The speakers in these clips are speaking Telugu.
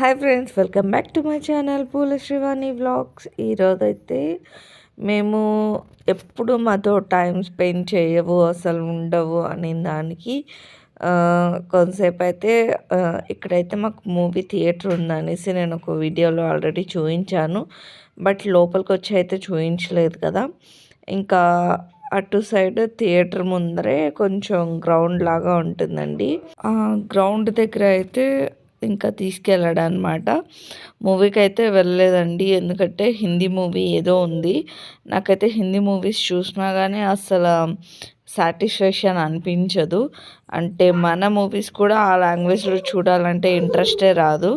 Hi friends welcome back to my channel Poola Srivani vlogs ఈరోజైతే మేము ఎప్పుడు మాతో టైం స్పెండ్ చేయవు అసలు ఉండవు అనే దానికి కొంతసేపు అయితే ఇక్కడైతే మాకు మూవీ థియేటర్ ఉందనేసి నేను ఒక వీడియోలో ఆల్రెడీ చూపించాను. బట్ లోపలికి వచ్చి అయితే చూపించలేదు కదా. ఇంకా అటు సైడ్ థియేటర్ ముందరే కొంచెం గ్రౌండ్ లాగా ఉంటుందండి. ఆ గ్రౌండ్ దగ్గర అయితే ఇంకా తీసుకెళ్ళాడు అనమాట మూవీకి అయితే వెళ్ళలేదండి. ఎందుకంటే హిందీ మూవీ ఏదో ఉంది. నాకైతే హిందీ మూవీస్ చూసినా కానీ అసలు సాటిస్ఫాక్షన్ అనిపించదు. అంటే మన మూవీస్ కూడా ఆ లాంగ్వేజ్లో చూడాలంటే ఇంట్రెస్టే రాదు.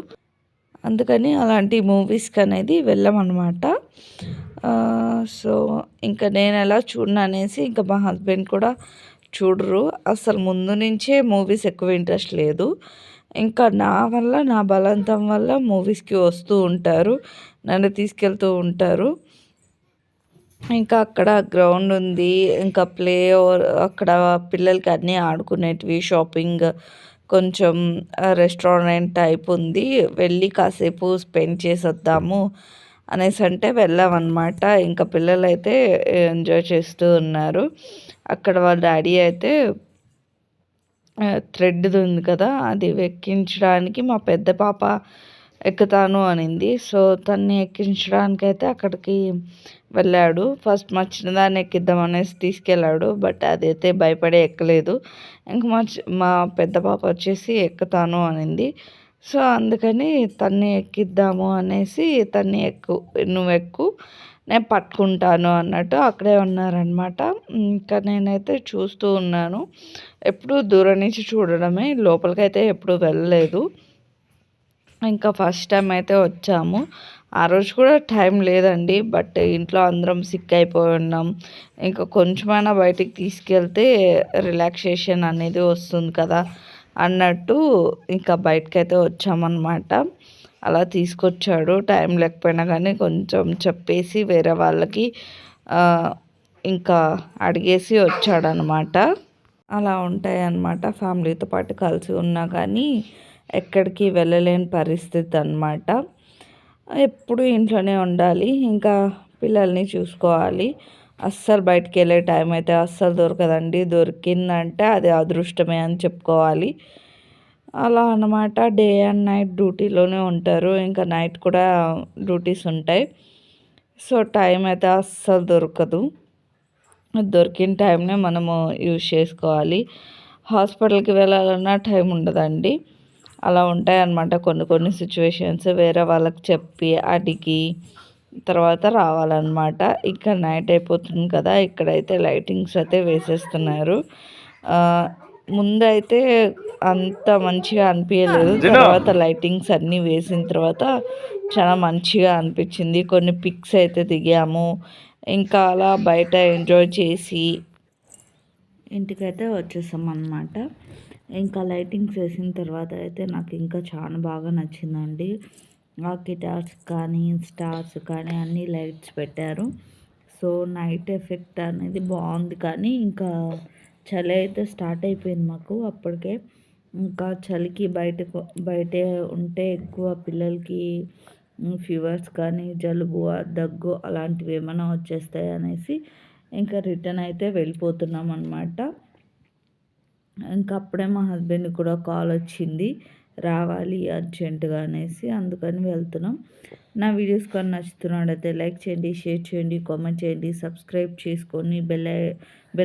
అందుకని అలాంటి మూవీస్కి అనేది వెళ్ళామన్నమాట సో ఇంకా నేను ఎలా చూడను అనేసి ఇంకా మా హస్బెండ్ కూడా చూడరు. అసలు ముందు నుంచే మూవీస్ ఎక్కువ ఇంట్రెస్ట్ లేదు. ఇంకా నా వల్ల నా బలవంతం వల్ల మూవీస్కి వస్తూ ఉంటారు నన్ను తీసుకెళ్తూ ఉంటారు. ఇంకా అక్కడ గ్రౌండ్ ఉంది ఇంకా ప్లే అక్కడ పిల్లలకి అన్నీ ఆడుకునేటివి షాపింగ్ కొంచెం రెస్టారెంట్ టైప్ ఉంది. వెళ్ళి కాసేపు స్పెండ్ చేసి వద్దాము అనేసి అంటే వెళ్ళామన్నమాట. ఇంకా పిల్లలు అయితే ఎంజాయ్ చేస్తూ ఉన్నారు. అక్కడ వాళ్ళ డాడీ అయితే థ్రెడ్ది ఉంది కదా అది ఎక్కించడానికి మా పెద్ద పాప ఎక్కుతాను అనింది. సో తన్ని ఎక్కించడానికి అయితే అక్కడికి వెళ్ళాడు. ఫస్ట్ మా చిన్నదాన్ని ఎక్కిద్దాం అనేసి తీసుకెళ్ళాడు బట్ అదైతే భయపడే ఎక్కలేదు. ఇంక మా మా పెద్ద పాప వచ్చేసి ఎక్కుతాను అనింది. సో అందుకని తన్ని ఎక్కిద్దాము అనేసి తన్ని ఎక్కు నువ్వు ఎక్కు నేను పట్టుకుంటాను అన్నట్టు అక్కడే ఉన్నారనమాట ఇంకా నేనైతే చూస్తూ ఉన్నాను. ఎప్పుడు దూరం నుంచి చూడడమే లోపలికైతే ఎప్పుడు వెళ్ళలేదు. ఇంకా ఫస్ట్ టైం అయితే వచ్చాము. ఆ రోజు కూడా టైం లేదండి బట్ ఇంట్లో అందరం సిక్ అయిపోయి ఉన్నాం. ఇంకా కొంచెమైనా బయటికి తీసుకెళ్తే రిలాక్సేషన్ అనేది వస్తుంది కదా అన్నట్టు ఇంకా బయటకైతే వచ్చామన్నమాట. అలా తీసుకొచ్చాడు. టైం లేకపోయినా కానీ కొంచెం చెప్పేసి వేరే వాళ్ళకి ఇంకా అడిగేసి వచ్చాడనమాట. అలా ఉంటాయి అన్నమాట ఫ్యామిలీతో పాటు కలిసి ఉన్నా కానీ ఎక్కడికి వెళ్ళలేని పరిస్థితి అనమాట ఎప్పుడు ఇంట్లోనే ఉండాలి. ఇంకా పిల్లల్ని చూసుకోవాలి. అస్సలు బయటికి వెళ్ళే టైం అయితే అస్సలు దొరకదండి. దొరికిందంటే అది అదృష్టమే అని చెప్పుకోవాలి. అలా అన్నమాట. డే అండ్ నైట్ డ్యూటీలోనే ఉంటారు. ఇంకా నైట్ కూడా డ్యూటీస్ ఉంటాయి. సో టైం అయితే అస్సలు దొరకదు. దొరికిన టైంనే మనము యూజ్ చేసుకోవాలి. హాస్పిటల్కి వెళ్ళాలన్నా టైం ఉండదండి. అలా ఉంటాయి అన్నమాట కొన్ని కొన్ని సిచ్యువేషన్స్. వేరే వాళ్ళకి చెప్పి అడిగి తర్వాత రావాలన్నమాట. ఇంకా నైట్ అయిపోతుంది కదా ఇక్కడైతే లైటింగ్స్ అయితే వేసేస్తున్నారు. ముందైతే అంత మంచిగా అనిపించలేదు తర్వాత లైటింగ్స్ అన్నీ వేసిన తర్వాత చాలా మంచిగా అనిపించింది. కొన్ని పిక్స్ అయితే దిగాము. ఇంకా అలా బయట ఎంజాయ్ చేసి ఇంటికైతే వచ్చేసాం అనమాట ఇంకా లైటింగ్స్ వేసిన తర్వాత అయితే నాకు ఇంకా చాలా బాగా నచ్చిందండి. ఆ గిటార్స్ కానీ స్టార్స్ కానీ అన్నీ లైట్స్ పెట్టారు. సో నైట్ ఎఫెక్ట్ అనేది బాగుంది కానీ ఇంకా చలి అయితే స్టార్ట్ అయిపోయింది మాకు అప్పటికే. ఇంకా చలికి బయటకు బయటే ఉంటే ఎక్కువ పిల్లలకి ఫీవర్స్ కానీ జలుబు దగ్గు అలాంటివి ఏమైనా వచ్చేస్తాయి అనేసి ఇంకా రిటర్న్ అయితే వెళ్ళిపోతున్నాం అనమాట ఇంకా అప్పుడే మా హస్బెండ్ కూడా కాల్ వచ్చింది. రావాలి అర్జెంటుగా అనేసి అందుకని వెళ్తున్నాం. నా వీడియోస్ కానీ నచ్చుతున్నాడైతే లైక్ చేయండి షేర్ చేయండి కామెంట్ చేయండి సబ్స్క్రైబ్ చేసుకొని బెల్ బెల్